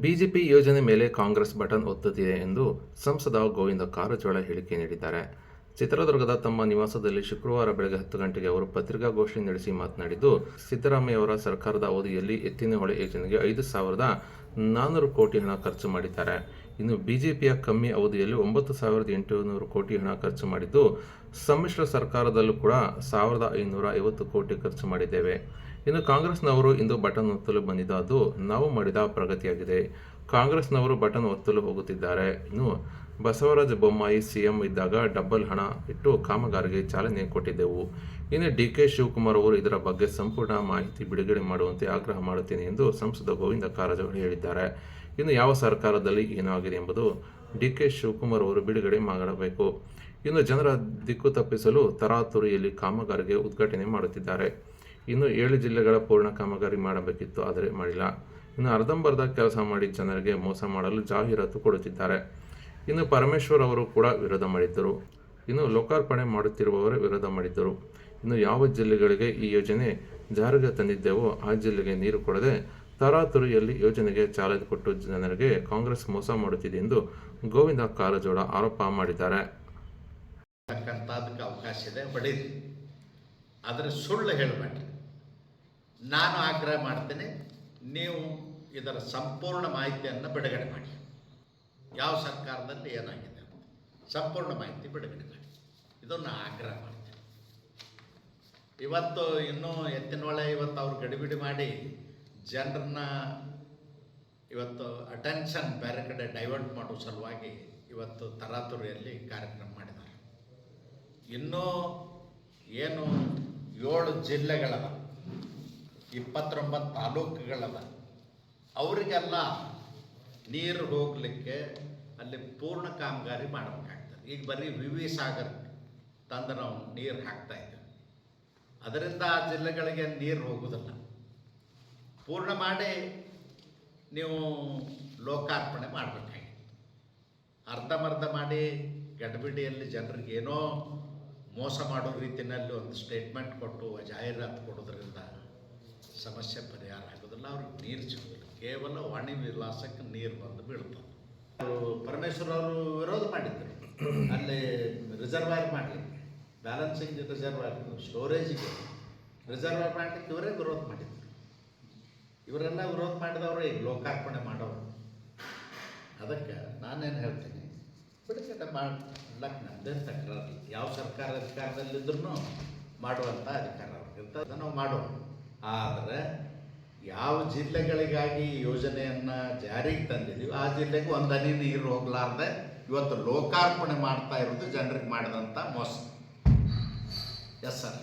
BJP ಯೋಜನೆ ಮೇಲೆ Congress button ಒತ್ತುತ್ತಿದೆ ಎಂದು ಸಂಸದ ಗೋವಿಂದ ಕಾರಜೋಳ ಹೇಳಿಕೆ ನೀಡಿದ್ದಾರೆ. ಚಿತ್ರದುರ್ಗದ ತಮ್ಮ ನಿವಾಸದಲ್ಲಿ ಶುಕ್ರವಾರ ಬೆಳಗ್ಗೆ ಹತ್ತು ಗಂಟೆಗೆ ಅವರು ಪತ್ರಿಕಾಗೋಷ್ಠಿ ನಡೆಸಿ ಮಾತನಾಡಿದ್ದು, ಸಿದ್ದರಾಮಯ್ಯ ಅವರ ಸರ್ಕಾರದ ಅವಧಿಯಲ್ಲಿ ಎತ್ತಿನಹೊಳೆ ಯೋಜನೆಗೆ ಐದು ಸಾವಿರದ ನಾನ್ನೂರು ಕೋಟಿ ಹಣ ಖರ್ಚು ಮಾಡಿದ್ದಾರೆ. ಇನ್ನು ಬಿಜೆಪಿಯ ಕಮ್ಮಿ ಅವಧಿಯಲ್ಲಿ ಒಂಬತ್ತು ಸಾವಿರದ ಎಂಟುನೂರು ಕೋಟಿ ಹಣ ಖರ್ಚು ಮಾಡಿದ್ದು, ಸಮ್ಮಿಶ್ರ ಸರ್ಕಾರದಲ್ಲೂ ಕೂಡ ಸಾವಿರದ ಐನೂರ ಐವತ್ತು ಕೋಟಿ ಖರ್ಚು ಮಾಡಿದ್ದೇವೆ. ಇನ್ನು ಕಾಂಗ್ರೆಸ್ನವರು ಇಂದು ಬಟನ್ ಒತ್ತಲು ಬಂದಿದ್ದು ನಾವು ಮಾಡಿದ ಪ್ರಗತಿಯಾಗಿದೆ. ಕಾಂಗ್ರೆಸ್ನವರು ಬಟನ್ ಒತ್ತಲು ಹೋಗುತ್ತಿದ್ದಾರೆ. ಇನ್ನು ಬಸವರಾಜ ಬೊಮ್ಮಾಯಿ ಸಿಎಂ ಇದ್ದಾಗ ಡಬ್ಬಲ್ ಹಣ ಇಟ್ಟು ಕಾಮಗಾರಿಗೆ ಚಾಲನೆ ಕೊಟ್ಟಿದ್ದೆವು. ಇನ್ನು ಡಿ ಕೆ ಶಿವಕುಮಾರ್ ಅವರು ಇದರ ಬಗ್ಗೆ ಸಂಪೂರ್ಣ ಮಾಹಿತಿ ಬಿಡುಗಡೆ ಮಾಡುವಂತೆ ಆಗ್ರಹ ಮಾಡುತ್ತೇನೆ ಎಂದು ಸಂಸದ ಗೋವಿಂದ ಕಾರಜೋಳ ಹೇಳಿದ್ದಾರೆ. ಇನ್ನು ಯಾವ ಸರ್ಕಾರದಲ್ಲಿ ಏನಾಗಿದೆ ಎಂಬುದು ಡಿ ಕೆ ಶಿವಕುಮಾರ್ ಅವರು ಬಿಡುಗಡೆ ಮಾಡಬೇಕು. ಇನ್ನು ಜನರ ದಿಕ್ಕು ತಪ್ಪಿಸಲು ತರಾತುರಿಯಲ್ಲಿ ಕಾಮಗಾರಿಗೆ ಉದ್ಘಾಟನೆ ಮಾಡುತ್ತಿದ್ದಾರೆ. ಇನ್ನು ಏಳು ಜಿಲ್ಲೆಗಳ ಪೂರ್ಣ ಕಾಮಗಾರಿ ಮಾಡಬೇಕಿತ್ತು, ಆದರೆ ಮಾಡಿಲ್ಲ. ಇನ್ನು ಅರ್ಧಂಬರ್ಧ ಕೆಲಸ ಮಾಡಿ ಜನರಿಗೆ ಮೋಸ ಮಾಡಲು ಜಾಹೀರಾತು ಕೊಡುತ್ತಿದ್ದಾರೆ. ಇನ್ನು ಪರಮೇಶ್ವರ್ ಅವರು ಕೂಡ ವಿರೋಧ ಮಾಡಿದ್ದರು. ಇನ್ನು ಲೋಕಾರ್ಪಣೆ ಮಾಡುತ್ತಿರುವವರೇ ವಿರೋಧ ಮಾಡಿದ್ದರು. ಇನ್ನು ಯಾವ ಜಿಲ್ಲೆಗಳಿಗೆ ಈ ಯೋಜನೆ ಜಾರಿಗೆ ತಂದಿದ್ದೇವೋ ಆ ಜಿಲ್ಲೆಗೆ ನೀರು ಕೊಡದೆ ತರಾತುರಿಯಲ್ಲಿ ಯೋಜನೆಗೆ ಚಾಲನೆ ಕೊಟ್ಟು ಜನರಿಗೆ ಕಾಂಗ್ರೆಸ್ ಮೋಸ ಮಾಡುತ್ತಿದೆ ಎಂದು ಗೋವಿಂದ ಕಾರಜೋಳ ಆರೋಪ ಮಾಡಿದ್ದಾರೆ. ಅವಕಾಶ ಇದೆ ಆದರೆ ಸುಳ್ಳು ಹೇಳಬೇಡ್ರಿ. ನಾನು ಆಗ್ರಹ ಮಾಡ್ತೇನೆ, ನೀವು ಇದರ ಸಂಪೂರ್ಣ ಮಾಹಿತಿಯನ್ನು ಬಿಡುಗಡೆ ಮಾಡಿ. ಯಾವ ಸರ್ಕಾರದಲ್ಲಿ ಏನಾಗಿದೆ ಸಂಪೂರ್ಣ ಮಾಹಿತಿ ಬಿಡುಗಡೆ ಮಾಡಿ. ಇದನ್ನು ಆಗ್ರಹ ಮಾಡ್ತೇನೆ. ಇವತ್ತು ಇನ್ನೂ ಎತ್ತಿನೊಳೆ ಇವತ್ತು ಅವ್ರು ಗಡಿಬಿಡಿ ಮಾಡಿ ಜನರನ್ನ ಇವತ್ತು ಅಟೆನ್ಷನ್ ಬೇರೆ ಕಡೆ ಡೈವರ್ಟ್ ಮಾಡೋ ಸಲುವಾಗಿ ಇವತ್ತು ತರಾತುರಿಯಲ್ಲಿ ಕಾರ್ಯಕ್ರಮ ಮಾಡಿದ್ದಾರೆ. ಇನ್ನೂ ಏನು ಏಳು ಜಿಲ್ಲೆಗಳವ ಇಪ್ಪತ್ತೊಂಬತ್ತು ತಾಲೂಕುಗಳವ. ಅವರಿಗೆಲ್ಲ ನೀರು ಹೋಗಲಿಕ್ಕೆ ಅಲ್ಲಿ ಪೂರ್ಣ ಕಾಮಗಾರಿ ಮಾಡಬೇಕಾಗ್ತದೆ. ಈಗ ಬರೀ ವಿ ವಿ ಸಾಗರ್ ತಂದು ನಾವು ನೀರು ಹಾಕ್ತಾ ಇದ್ದೇವೆ. ಅದರಿಂದ ಆ ಜಿಲ್ಲೆಗಳಿಗೆ ನೀರು ಹೋಗುವುದಿಲ್ಲ ಪೂರ್ಣ ಮಾಡಿ ನೀವು ಲೋಕಾರ್ಪಣೆ ಮಾಡಬೇಕಾಗಿತ್ತು ಅರ್ಧಮರ್ಧ ಮಾಡಿ ಗಡ್ಬಿಡಿಯಲ್ಲಿ ಜನರಿಗೆ ಏನೋ ಮೋಸ ಮಾಡೋ ರೀತಿಯಲ್ಲಿ ಒಂದು ಸ್ಟೇಟ್ಮೆಂಟ್ ಕೊಟ್ಟು, ಜಾಹೀರಾತು ಕೊಡೋದ್ರಿಂದ ಸಮಸ್ಯೆ ಪರಿಹಾರ ಆಗೋದಿಲ್ಲ. ಅವ್ರಿಗೆ ನೀರು ಸಿಗೋದಿಲ್ಲ. ಕೇವಲ ವಾಣಿ ವಿಲಾಸಕ್ಕೆ ನೀರು ಬಂದು ಬೀಳ್ತದೆ. ಅವರು ಪರಮೇಶ್ವರ್ ಅವರು ವಿರೋಧ ಮಾಡಿದ್ದರು. ಅಲ್ಲಿ ರಿಸರ್ವಾಯರ್ ಮಾಡಲಿಕ್ಕೆ. ಬ್ಯಾಲೆನ್ಸಿಂಗ್ ರಿಸರ್ವಾಯರ್ ಸ್ಟೋರೇಜಿಗೆ ರಿಸರ್ವಾಯರ್ ಮಾಡಲಿಕ್ಕೆ ಇವರೇ ವಿರೋಧ ಮಾಡಿದ್ರು. ಇವರೆಲ್ಲ ವಿರೋಧ ಮಾಡಿದವರು ಈಗ ಲೋಕಾರ್ಪಣೆ ಮಾಡೋರು. ಅದಕ್ಕೆ ನಾನೇನು ಹೇಳ್ತೀನಿ, ಬಿಡುಗಡೆ ಮಾಡ್ಲಕ್ಕೆ ನಮ್ಮದೇ ತಕರಾರಿಲ್ಲ ಯಾವ ಸರ್ಕಾರ ಅಧಿಕಾರದಲ್ಲಿದ್ರೂ ಮಾಡುವಂಥ ಅಧಿಕಾರ ಅವ್ರಿಗೆ ಇರ್ತದೆ ನಾವು ಮಾಡೋಣ ಆದರೆ ಯಾವ ಜಿಲ್ಲೆಗಳಿಗಾಗಿ ಯೋಜನೆಯನ್ನು ಜಾರಿಗೆ ತಂದಿದ್ದೀವಿ ಆ ಜಿಲ್ಲೆಗೂ ಒಂದು ಹನಿ ನೀರು ಹೋಗಲಾರ್ದೆ ಇವತ್ತು ಲೋಕಾರ್ಪಣೆ ಮಾಡ್ತಾ ಇರೋದು ಜನರಿಗೆ ಮಾಡಿದಂಥ ಮೋಸ. Yes sir